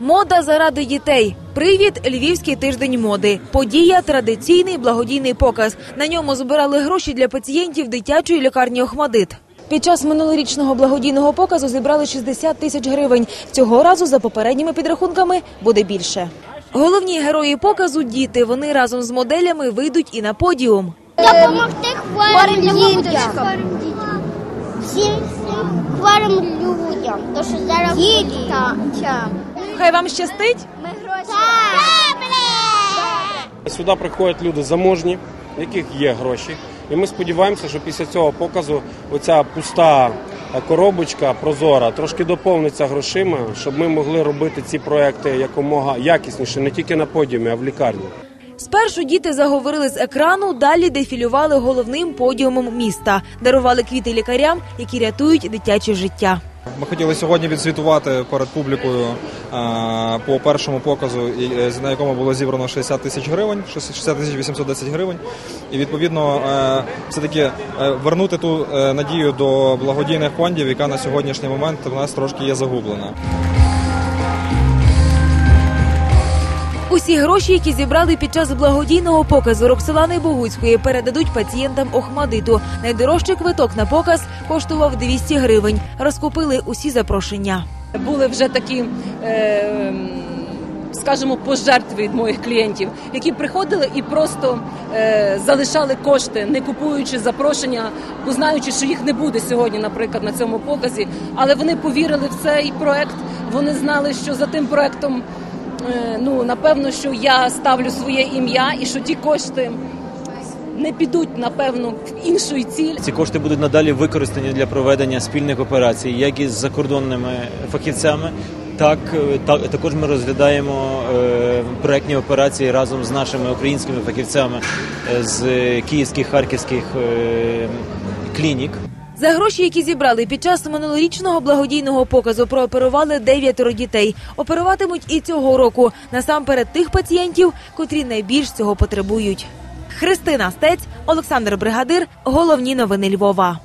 Мода заради дітей. Привід Львівський тиждень моди. Подія традиційний благодійний показ. На ньому збирали гроші для пацієнтів дитячої лікарні Охмадит. Під час минулорічного благодійного показу зібрали 60 тисяч гривень. Цього разу, за попередніми підрахунками, буде більше. Головні герої показу діти. Вони разом з моделями вийдуть і на подіум. Допомогти хворим дітям. Всім хворим людям. То що зараз дітям. Хай вам щастить. Ми гроші. Сюди приходять люди заможні, в яких є гроші. І ми сподіваємося, що після цього показу оця пуста коробочка прозора трошки доповниться грошима, щоб ми могли робити ці проекти якомога якісніше, не тільки на подіумі, а в лікарні. Спершу діти заговорили з екрану, далі дефілювали головним подіумом міста, дарували квіти лікарям, які рятують дитяче життя. Ми хотіли сьогодні відзвітувати перед публікою е, по першому показу, е, на якому було зібрано 60 тисяч гривень, 60 тисяч 810 гривень. І відповідно е, все-таки е, вернути ту надію до благодійних фондів, яка на сьогоднішній момент в нас трошки є загублена. Усі гроші, які зібрали під час благодійного показу Роксолани Богуцької, передадуть пацієнтам Охмадиту. Найдорожчий квиток на показ коштував 200 гривень. Розкупили усі запрошення. були вже такі. Е, Скажімо, пожертви від моїх клієнтів, які приходили і просто е, залишали кошти, не купуючи запрошення, бо знаючи, що їх не буде сьогодні, наприклад, на цьому показі. Але вони повірили в цей проект. Вони знали, що за тим проектом, ну напевно, що я ставлю своє ім'я, і що ті кошти не підуть напевно в іншу ціль. Ці кошти будуть надалі використані для проведення спільних операцій, як із закордонними фахівцями. Так, е, та- також ми розглядаємо е, проектні операції разом з нашими українськими фахівцями е, з київських харківських е, клінік. За гроші, які зібрали під час минулорічного благодійного показу, прооперували дев'ятеро дітей. Оперуватимуть і цього року насамперед тих пацієнтів, котрі найбільш цього потребують. Христина Стець, Олександр Бригадир. Головні новини Львова.